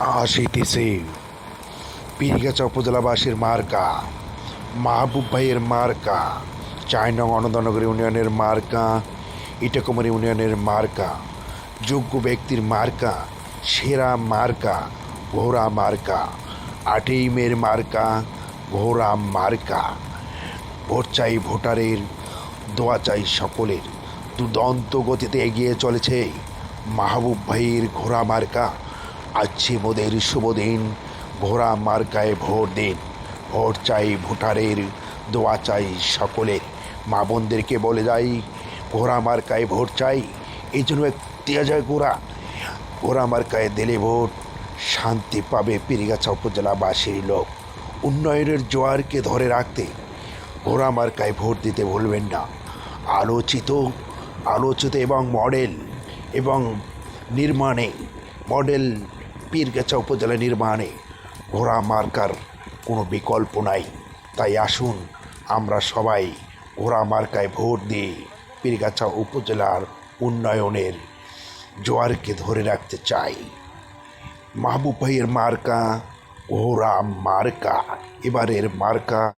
আসিতেছে পীরগাছা উপজেলাবাসীর মার্কা, মাহবুব ভাইয়ের মার্কা চার নং ইউনিয়নের মার্কা, ইটাকুমার ইউনিয়নের মার্কা, যোগ্য ব্যক্তির মার্কা, সেরা মার্কা, ঘোড়া মার্কা, আটই মের মার্কা, ঘোড়া মার্কা। ভোট চাই ভোটারের, দোয়া চাই সকলের। দুদন্ত গতিতে এগিয়ে চলেছে মাহবুব ভাইয়ের ঘোড়া মার্কা। আছে মোদের শুভ দিন। ঘোড়া মার্কায় ভোট দিন। ভোট চাই ভোটারের দোয়া চাই সকলের। মা বোনদেরকে বলে যাই, ঘোড়া মার্কায় ভোট চাই। এই জন্য দেওয়া যায় ঘোড়া। ঘোড়া মার্কায় দিলে ভোট শান্তি পাবে পিরিগাছা উপজেলাবাসীর লোক। উন্নয়নের জোয়ারকে ধরে রাখতে ঘোড়া মার্কায় ভোট দিতে ভুলবেন না। আলোচিত আলোচিত এবং মডেল এবং নির্মাণে মডেল পীরগাছা উপজেলা নির্মাণে। ঘোড়া মার্কার কোনো বিকল্প নাই। তাই আসুন, আমরা সবাই ঘোড়া মার্কায় ভোট দিয়ে পীরগাছা উপজেলার উন্নয়নের জোয়ারকে ধরে রাখতে চাই। মাহবুব ভাইয়ের মার্কা, ঘোড়া মার্কা, এবারের মার্কা